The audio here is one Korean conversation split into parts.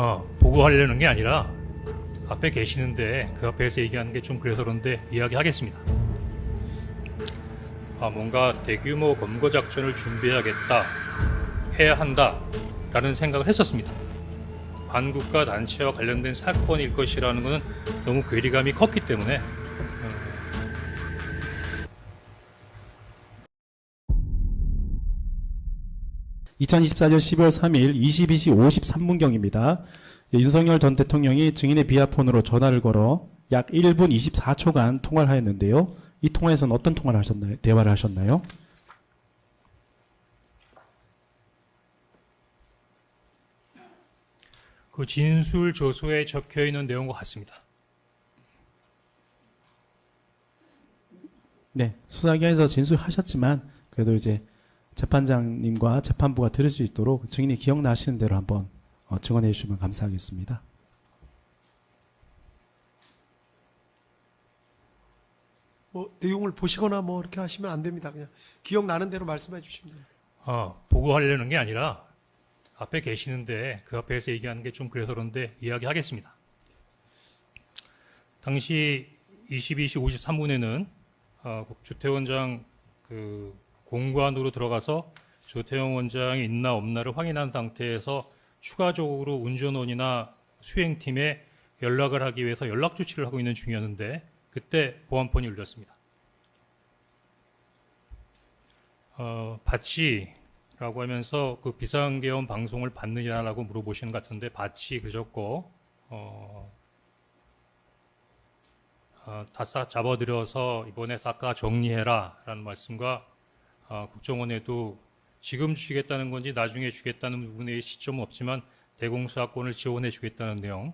어, 보고하려는 게 아니라 앞에 계시는데 그 앞에서 얘기하는 게 좀 그래서 그런데 이야기하겠습니다. 아, 뭔가 대규모 검거 작전을 준비해야겠다, 해야 한다라는 생각을 했었습니다. 반국가 단체와 관련된 사건일 것이라는 것은 너무 괴리감이 컸기 때문에 2024년 12월 3일 22시 53분경입니다. 예, 윤석열 전 대통령이 증인의 비아폰으로 전화를 걸어 약 1분 24초간 통화를 하였는데요. 이 통화에서는 어떤 통화를 하셨나요? 대화를 하셨나요? 그 진술 조서에 적혀 있는 내용과 같습니다. 네, 수사기관에서 진술하셨지만 그래도 이제 재판장님과 재판부가 들을 수 있도록 증인이 기억나시는 대로 한번 어, 증언해 주시면 감사하겠습니다. 뭐 내용을 보시거나 뭐 이렇게 하시면 안 됩니다. 그냥 기억나는 대로 말씀해 주시면 돼요. 어, 보고하려는 게 아니라 앞에 계시는데 그 앞에서 얘기하는 게 좀 그래서 그런데 이야기하겠습니다. 당시 22시 53분에는 어, 조태원장 그 공관으로 들어가서 조태원 원장이 있나 없나를 확인한 상태에서 추가적으로 운전원이나 수행팀에 연락을 하기 위해서 연락 조치를 하고 있는 중이었는데 그때 보안폰이 울렸습니다. 어, 바치라고 하면서 그 비상계엄 방송을 받느냐라고 물어보시는 것 같은데 바치 그저고 어, 어, 다싹 잡아들여서 이번에 닦아 정리해라라는 말씀과 어, 국정원에도 지금 주겠다는 건지 나중에 주겠다는 부분에 시점은 없지만 대공수사권을 지원해 주겠다는 내용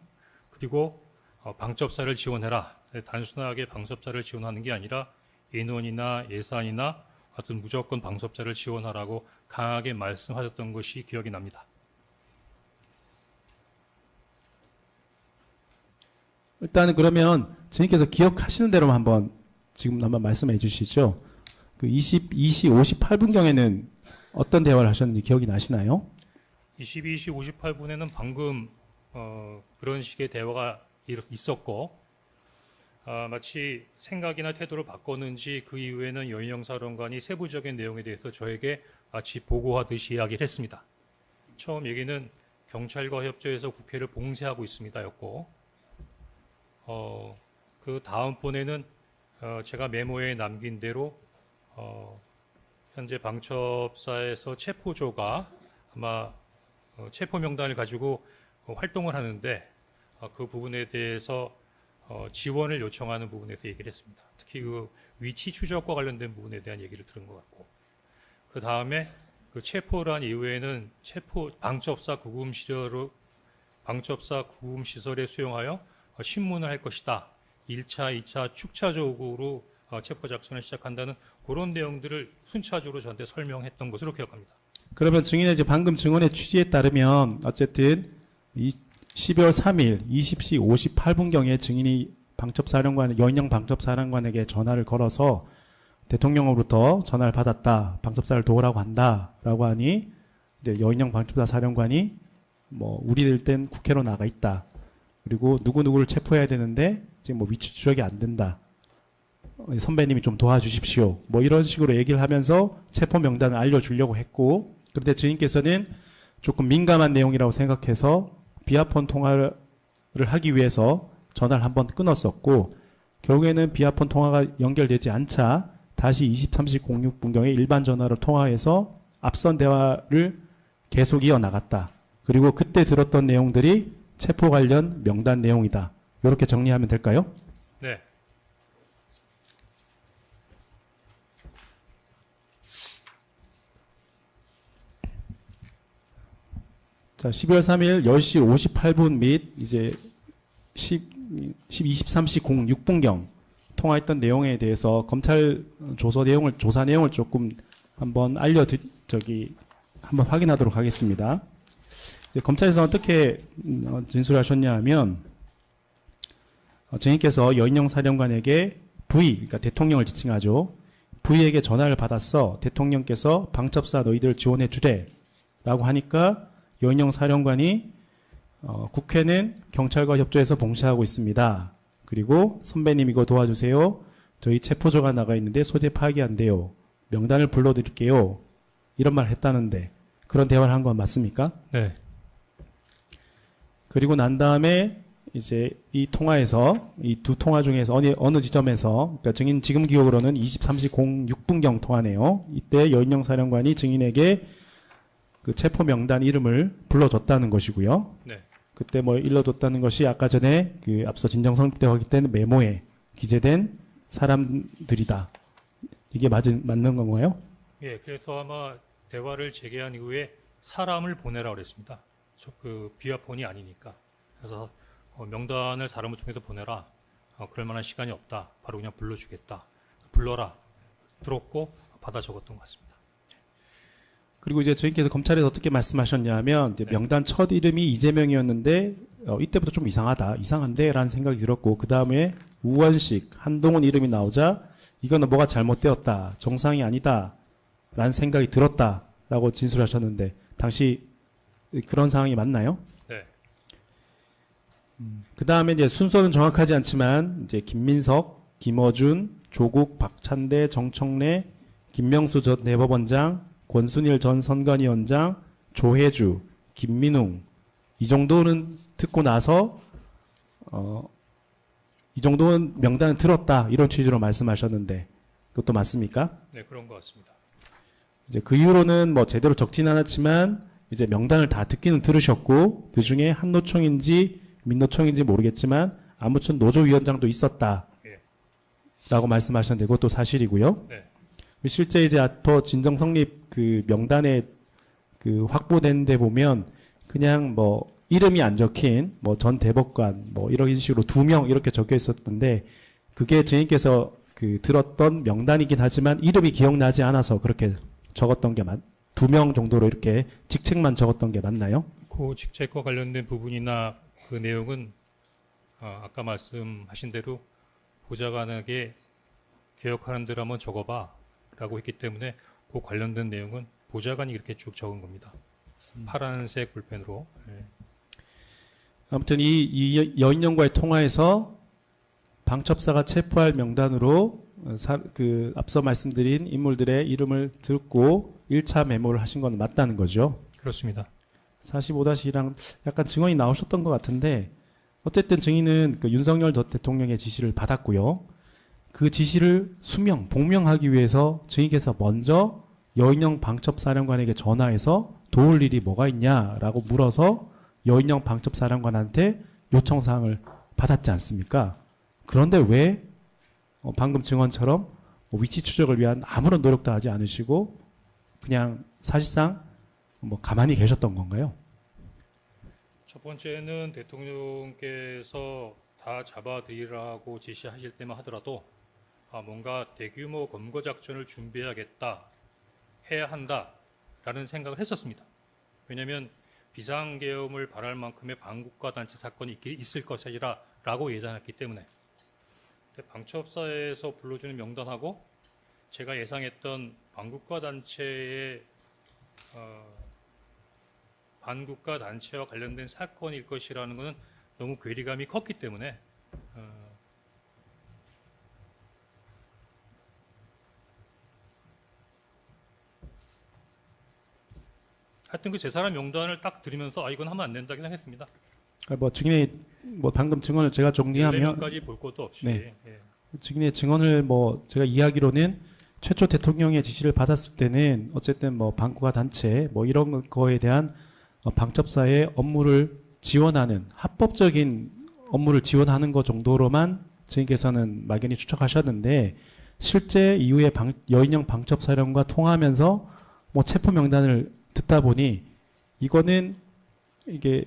그리고 어, 방첩사를 지원해라 단순하게 방첩사를 지원하는 게 아니라 인원이나 예산이나 하여튼 무조건 방첩자를 지원하라고 강하게 말씀하셨던 것이 기억이 납니다. 일단은 그러면 증인께서 기억하시는 대로만 한번 지금 한번 말씀해 주시죠. 그 22시 58분경에는 어떤 대화를 하셨는지 기억이 나시나요? 22시 58분에는 방금 어, 그런 식의 대화가 일- 있었고 아, 마치 생각이나 태도를 바꿨는지 그 이후에는 여인영 사령관이 세부적인 내용에 대해서 저에게 마치 보고하듯이 이야기를 했습니다. 처음 얘기는 경찰과 협조해서 국회를 봉쇄하고 있습니다였고 어, 그 다음번에는 어, 제가 메모에 남긴 대로 어, 현재 방첩사에서 체포조가 아마 어, 체포 명단을 가지고 어, 활동을 하는데 어, 그 부분에 대해서 어, 지원을 요청하는 부분에 대해 얘기를 했습니다. 특히 그 위치 추적과 관련된 부분에 대한 얘기를 들은 것 같고 그 다음에 그 체포란 이후에는 체포 방첩사 구금 시설로 방첩사 구금 시설에 수용하여 어, 신문을 할 것이다. 1차, 2차 축차적으로 어, 체포 작전을 시작한다는 그런 내용들을 순차적으로 저한테 설명했던 것으로 기억합니다. 그러면 증인의 이제 방금 증언의 취지에 따르면 어쨌든 이 12월 3일 20시 58분경에 증인이 방첩사령관 여인영 방첩사령관에게 전화를 걸어서 대통령으로부터 전화를 받았다. 방첩사를 도우라고 한다라고 하니 이제 여인영 방첩사 사령관이 뭐 우리들 땐 국회로 나가 있다. 그리고 누구 누구를 체포해야 되는데 지금 뭐 위치 추적이 안 된다. 어, 선배님이 좀 도와주십시오. 뭐 이런 식으로 얘기를 하면서 체포 명단을 알려주려고 했고, 그런데 주인께서는 조금 민감한 내용이라고 생각해서 비아폰 통화를 하기 위해서 전화를 한번 끊었었고, 결국에는 비아폰 통화가 연결되지 않자 다시 23시 06분경에 일반 전화로 통화해서 앞선 대화를 계속 이어나갔다. 그리고 그때 들었던 내용들이 체포 관련 명단 내용이다. 이렇게 정리하면 될까요? 네. 자, 12월 3일 10시 58분 및 이제 10, 10 23시 06분경 통화했던 내용에 대해서 검찰 조서 내용을 조사 내용을 조금 한번 알려 드 저기 한번 확인하도록 하겠습니다. 검찰에서 어떻게 음, 어, 진술하셨냐 하면 어, 증인께서 여인영 사령관에게 V 그러니까 대통령을 지칭하죠. V에게 전화를 받았어. 대통령께서 방첩사 너희들 지원해 주래라고 하니까 여인영 사령관이 어, 국회는 경찰과 협조해서 봉사하고 있습니다. 그리고 선배님 이거 도와주세요. 저희 체포조가 나가 있는데 소재 파악이 안 돼요. 명단을 불러드릴게요. 이런 말 했다는데 그런 대화를 한 건 맞습니까? 네. 그리고 난 다음에 이제 이 통화에서 이 두 통화 중에서 어느, 어느 지점에서 그러니까 증인 지금 기억으로는 23시 06분경 통화네요. 이때 여인영 사령관이 증인에게 그 체포 명단 이름을 불러줬다는 것이고요. 네. 그때 뭐 일러줬다는 것이 아까 전에 그 앞서 진정성 때 확인된 메모에 기재된 사람들이다. 이게 맞은 맞는 건가요? 예, 그래서 아마 대화를 재개한 이후에 사람을 보내라고 그랬습니다. 저그 비아폰이 아니니까. 그래서 어, 명단을 사람을 통해서 보내라. 어, 그럴 만한 시간이 없다. 바로 그냥 불러주겠다. 불러라. 들었고 받아 적었던 것 같습니다. 그리고 이제 저희께서 검찰에서 어떻게 말씀하셨냐면 네. 명단 첫 이름이 이재명이었는데 어, 이때부터 좀 이상하다, 이상한데라는 생각이 들었고 그 다음에 우원식, 한동훈 이름이 나오자 이거는 뭐가 잘못되었다, 정상이 아니다라는 생각이 들었다라고 진술하셨는데 당시 그런 상황이 맞나요? 네. 그 다음에 이제 순서는 정확하지 않지만 이제 김민석, 김어준, 조국, 박찬대, 정청래, 김명수 전 대법원장, 권순일 전 선관위원장, 조혜주, 김민웅 이 정도는 듣고 나서 어, 이 정도는 명단을 들었다 이런 취지로 말씀하셨는데 그것도 맞습니까? 네, 그런 것 같습니다. 이제 그 이후로는 뭐 제대로 적진 않았지만 이제 명단을 다 듣기는 들으셨고 그 중에 한노총인지 민노총인지 모르겠지만 아무튼 노조위원장도 있었다. 예. 라고 말씀하셨는데 그것도 사실이고요. 네. 실제 이제 앞으로 진정 성립 그 명단에 그 확보된 데 보면 그냥 뭐 이름이 안 적힌 뭐 전 대법관 뭐 이런 식으로 두 명 이렇게 적혀 있었던데 그게 증인께서 그 들었던 명단이긴 하지만 이름이 기억나지 않아서 그렇게 적었던 게 맞, 두 명 정도로 이렇게 직책만 적었던 게 맞나요? 그 직책과 관련된 부분이나 그 내용은 어, 아까 말씀하신 대로 보좌관에게 개혁하는 대로 한번 적어봐 라고 했기 때문에 그 관련된 내용은 보좌관이 이렇게 쭉 적은 겁니다. 파란색 볼펜으로. 예. 아무튼 이, 이 여인영과의 통화에서 방첩사가 체포할 명단으로 어, 사- 그 앞서 말씀드린 인물들의 이름을 듣고 1차 메모를 하신 건 맞다는 거죠. 그렇습니다. 45-2랑 약간 증언이 나오셨던 것 같은데 어쨌든 증인은 그 윤석열 전 대통령의 지시를 받았고요. 그 지시를 수명, 복명하기 위해서 증인께서 먼저 여인영 방첩사령관에게 전화해서 도울 일이 뭐가 있냐라고 물어서 여인영 방첩사령관한테 요청사항을 받았지 않습니까? 그런데 왜 어, 방금 증언처럼 뭐 위치 추적을 위한 아무런 노력도 하지 않으시고 그냥 사실상 뭐 가만히 계셨던 건가요? 첫 번째는 대통령께서 다 잡아들이라고 지시하실 때만 하더라도 아, 뭔가 대규모 검거 작전을 준비해야겠다, 해야 한다라는 생각을 했었습니다. 왜냐하면 비상계엄을 발할 만큼의 반국가 단체 사건이 있, 있을 것이라라고 예상했기 때문에 방첩사에서 불러주는 명단하고 제가 예상했던 반국가 단체의 어, 반국가 단체와 관련된 사건일 것이라는 것은 너무 괴리감이 컸기 때문에 하여튼 그 제 사람 명단을 딱 들으면서 아 이건 하면 안 된다 생각했습니다. 아, 뭐 증인의 뭐 방금 증언을 제가 정리하면 14명까지 볼 것도 없이 네. 예. 증인의 증언을 뭐 제가 이해하기로는 최초 대통령의 지시를 받았을 때는 어쨌든 뭐 방구가 단체 뭐 이런 거에 대한 어, 방첩사의 업무를 지원하는 합법적인 업무를 지원하는 것 정도로만 증인께서는 막연히 추측하셨는데 실제 이후에 방, 여인영 방첩사령과 통하면서 뭐 체포 명단을 듣다 보니 이거는 이게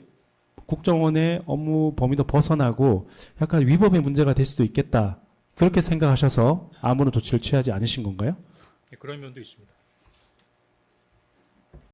국정원의 업무 범위도 벗어나고 약간 위법의 문제가 될 수도 있겠다. 그렇게 생각하셔서 아무런 조치를 취하지 않으신 건가요? 예, 그런 면도 있습니다.